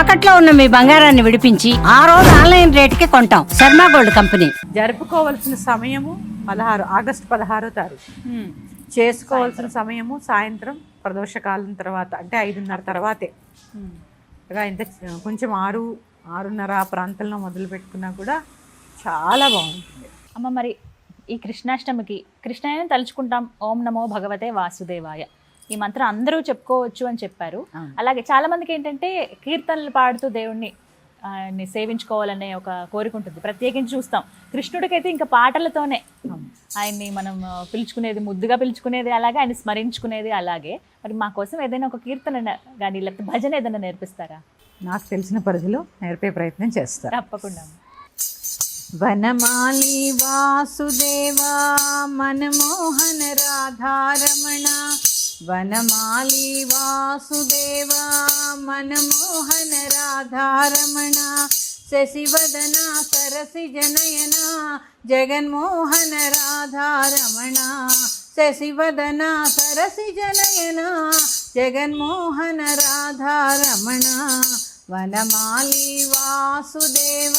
తాకట్లో ఉన్న మీ బంగారాన్ని విడిపించి ఆ రోజు ఆన్లైన్ రేటుకి కొంటాం. Sharma gold company. జరుపుకోవాల్సిన సమయము పదహారు ఆగస్టు పదహారో తారీఖు. చేసుకోవాల్సిన సమయము సాయంత్రం ప్రదోషకాలం తర్వాత అంటే ఐదున్నర తర్వాతే. ఇంత కొంచెం ఆరు ఆరున్నర ఆ ప్రాంతంలో మొదలు పెట్టుకున్నా కూడా చాలా బాగుంటుంది. అమ్మ మరి ఈ కృష్ణాష్టమికి కృష్ణయ్యని తలుచుకుంటాం. ఓం నమో భగవతే వాసుదేవాయ. ఈ మంత్రం అందరూ చెప్పుకోవచ్చు అని చెప్పారు. అలాగే చాలా మందికి ఏంటంటే కీర్తనలు పాడుతూ దేవుణ్ణి ఆయన్ని సేవించుకోవాలనే ఒక కోరిక ఉంటుంది. ప్రత్యేకించి చూస్తాం. కృష్ణుడికైతే ఇంకా పాటలతోనే ఆయన్ని మనం పిలుచుకునేది ముద్దుగా పిలుచుకునేది అలాగే ఆయన స్మరించుకునేది అలాగే. మరి మా కోసం ఏదైనా ఒక కీర్తన కానీ లేకపోతే భజన ఏదైనా నేర్పిస్తారా? నాకు తెలిసిన పరిధిలో నేర్పే ప్రయత్నం చేస్తారు తప్పకుండా. వనమాలి వాసుదేవా మనమోహన రాధారమణ వనమాలి వాసుదేవ మనమోహన రాధారమణ శశివదన సరసి జనయన జగన్మోహన రాధారమణ శశివదన సరసి జనయన జగన్మోహన రాధారమణ. వనమాలి వాసుదేవ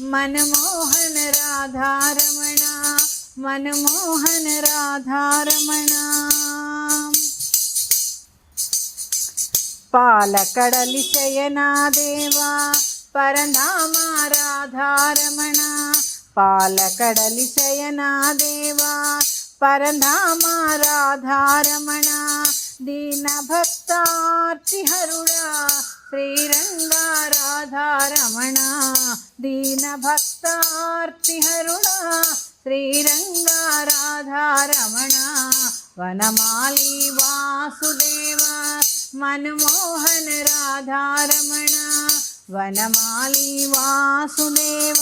మనమోహన రాధారమణ మనమోహన రాధారమణ. పాలకడలి శయనాదేవా పరనామారాధారమణ. పాలకడలి శయనాదేవా పరనామారాధారమణ. రాధారమణ శ్రీరంగారాధారమణ. భక్తార్తిహరుడా శ్రీరంగారాధారమణ. వనమాలి వాసుదేవ మనమోహన రాధారమణ వనమాలి వాసుదేవ.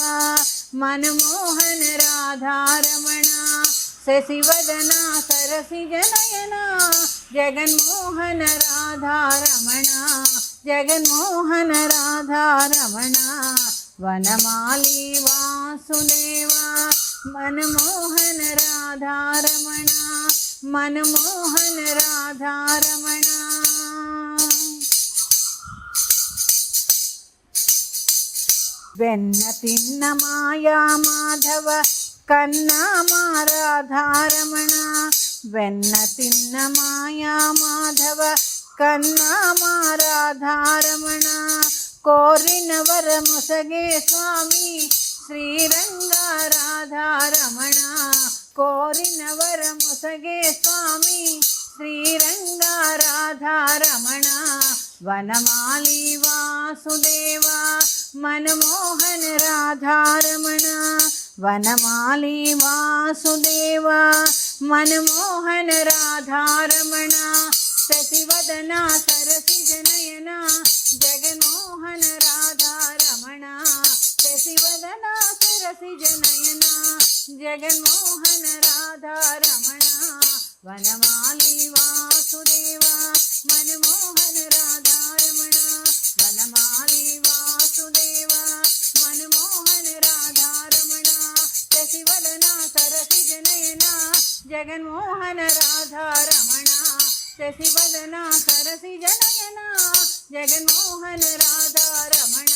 మనమోహన రాధారమణ శశివదన సరసి జనయన. జగన్మోహన రాధారమణ జగన్మోహన రాధారమణ వనమాలి వాసుదేవ. మనమోహన రాధారమణ మనమోహన వెన్న తిన్న మాయా మాధవ కన్నా మారాధారమణ. వెన్న తిన్న మాయా మాధవ కన్నా మారాధారమణ. కోరిన వరముసగే స్వామి శ్రీరంగారాధారమణ. కోరిన వరముసగే స్వామి శ్రీరంగారాధారమణ. రాధారమణ వనమాలి వాసుదేవ మనమోహన రాధారమణ వనమాలి వాసుదేవ మనమోహన రాధారమణ శశివదన సరసి జనయన జగన్మోహన రాధారమణ శశివదన సరసి జనయన జగన్మోహన రాధారమణ వనమాలి శశివదన సరసి జనయన జగన్మోహన రాధారమణ శశివదన సరసి జనయన జగన్మోహన రాధారమణ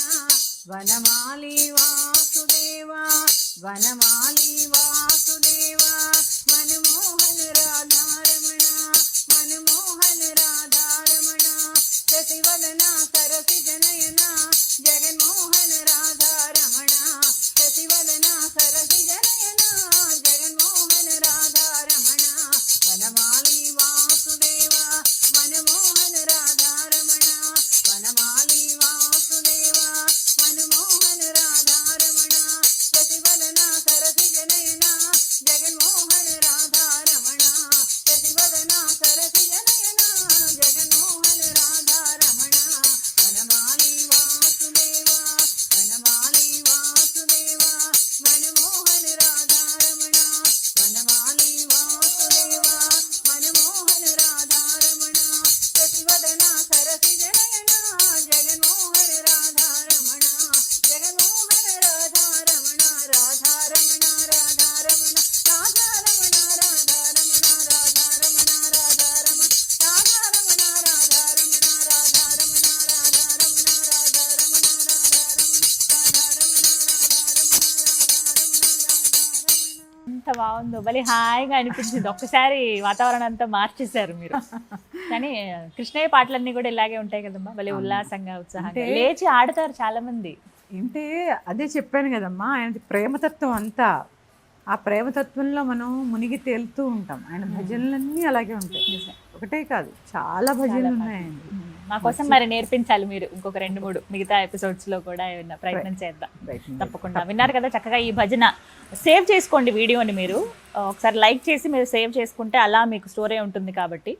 వనమాలి వాసుదేవా వనమాలి వా బాగుందో. భలే హాయిగా అనిపించింది. ఒక్కసారి వాతావరణం అంతా మార్చేశారు మీరు. కానీ కృష్ణయ్య పాటలన్నీ కూడా ఇలాగే ఉంటాయి కదమ్మా. భలే ఉల్లాసంగా ఉత్సాహంగా. లేచి ఆడతారు చాలా మంది అంటే అదే చెప్పాను కదమ్మా. ఆయన ప్రేమతత్వం అంతా. ఆ ప్రేమతత్వంలో మనం మునిగి తేలుతూ ఉంటాం. ఆయన భజనలన్నీ అలాగే ఉంటాయి. ఒకటే కాదు చాలా భజనలు ఉన్నాయండి. మా కోసం మరి నేర్పించాలి మీరు. ఇంకొక రెండు మూడు మిగతా ఎపిసోడ్స్లో కూడా ఏమైనా ప్రయత్నం చేద్దాం. తప్పకుండా. విన్నారు కదా చక్కగా ఈ భజన. సేవ్ చేసుకోండి వీడియోని మీరు. ఒకసారి లైక్ చేసి మీరు సేవ్ చేసుకుంటే అలా మీకు స్టోరీ ఉంటుంది కాబట్టి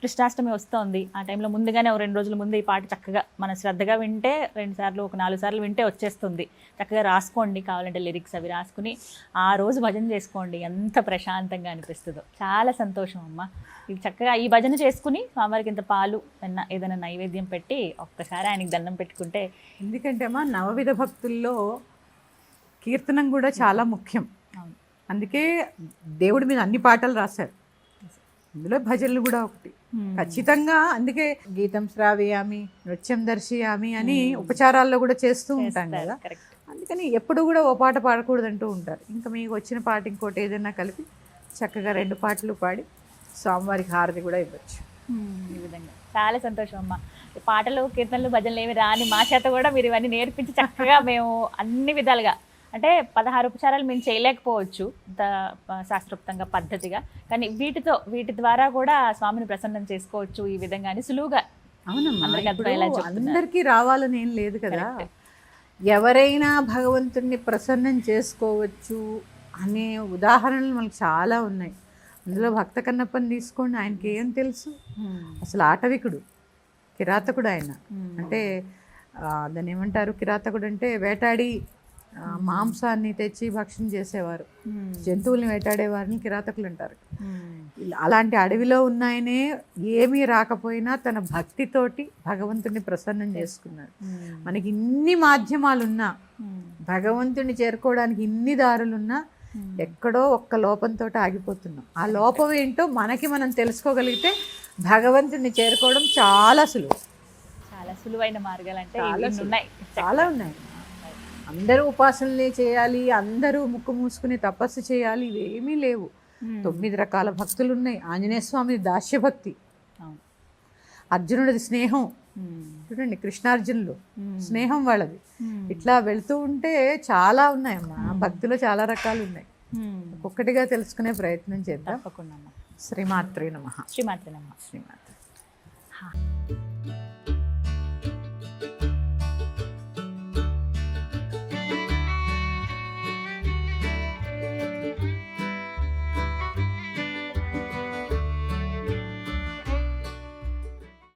కృష్ణాష్టమి వస్తోంది. ఆ టైంలో ముందుగానే ఒక రెండు రోజుల ముందు ఈ పాట చక్కగా మన శ్రద్ధగా వింటే రెండు సార్లు ఒక నాలుగు సార్లు వింటే వచ్చేస్తుంది. చక్కగా రాసుకోండి కావాలంటే లిరిక్స్ అవి రాసుకుని ఆ రోజు భజన చేసుకోండి. ఎంత ప్రశాంతంగా అనిపిస్తుందో. చాలా సంతోషం అమ్మ. ఇది చక్కగా ఈ భజన చేసుకుని స్వామివారికి ఇంత పాలు ఏదైనా ఏదైనా నైవేద్యం పెట్టి ఒక్కసారి ఆయనకి దండం పెట్టుకుంటే ఎందుకంటే అమ్మా నవవిధ భక్తుల్లో కీర్తనం కూడా చాలా ముఖ్యం. అందుకే దేవుడి మీద అన్ని పాటలు రాశారు. ఇందులో భజనలు కూడా ఒకటి. ఖచ్చితంగా అందుకే గీతం శ్రావ్యామి నృత్యం దర్శయామి అని ఉపచారాల్లో కూడా చేస్తూ ఉంటాం కదా. అందుకని ఎప్పుడు కూడా ఓ పాట పాడకూడదు అంటూ ఉంటారు. ఇంకా మీకు వచ్చిన పాట ఇంకోటి ఏదైనా కలిపి చక్కగా రెండు పాటలు పాడి స్వామివారికి హారతి కూడా ఇవ్వచ్చు. ఈ విధంగా. చాలా సంతోషం అమ్మ. పాటలు కీర్తనలు భజనలు ఏమి రాని మా చేత కూడా మీరు ఇవన్నీ నేర్పించి చక్కగా మేము అన్ని విధాలుగా అంటే పదహారు ఉపచారాలు మేము చేయలేకపోవచ్చు శాస్త్రోక్తంగా పద్ధతిగా. కానీ వీటితో వీటి ద్వారా కూడా స్వామిని ప్రసన్నం చేసుకోవచ్చు ఈ విధంగా అని సులువుగా. అవునమ్మా అందరికీ రావాలని ఏం లేదు కదా. ఎవరైనా భగవంతుణ్ణి ప్రసన్నం చేసుకోవచ్చు అనే ఉదాహరణలు మనకు చాలా ఉన్నాయి. అందులో భక్త కన్నప్పని తీసుకోండి ఆయనకి ఏం తెలుసు? అసలు ఆటవికుడు కిరాతకుడు ఆయన. అంటే ఆ, దాన్ని ఏమంటారు? కిరాతకుడు అంటే వేటాడి మాంసాన్ని తెచ్చి భక్షణ చేసేవారు. జంతువుల్ని వేటాడే వారిని కిరాతకులు అంటారు. అలాంటి అడవిలో ఉన్నాయనే ఏమీ రాకపోయినా తన భక్తితోటి భగవంతుని ప్రసన్నం చేసుకున్నాడు మనకి ఇన్ని మాధ్యమాలున్నా భగవంతుని చేరుకోవడానికి ఇన్ని దారులున్నా ఎక్కడో ఒక్క లోపంతో ఆగిపోతున్నాం. ఆ లోపం ఏంటో మనకి మనం తెలుసుకోగలిగితే భగవంతుని చేరుకోవడం చాలా సులువు. చాలా సులువైన మార్గాలు అంటే చాలా ఉన్నాయి. అందరూ ఉపాసనలే చేయాలి అందరూ ముక్కు మూసుకుని తపస్సు చేయాలి ఇవేమీ లేవు. తొమ్మిది రకాల భక్తులు ఉన్నాయి ఆంజనేయ స్వామి దాస్యభక్తి. అర్జునుడిది స్నేహం. చూడండి కృష్ణార్జునులు. స్నేహం వాళ్ళది. ఇట్లా వెళ్తూ ఉంటే చాలా ఉన్నాయమ్మా. భక్తిలో చాలా రకాలు ఉన్నాయి ఒక్కొక్కటిగా తెలుసుకునే ప్రయత్నం చేద్దాం. తప్పకుండా అమ్మ. శ్రీమాత్రే నమ. శ్రీమాత్రి నమ్మ శ్రీమాత్రే.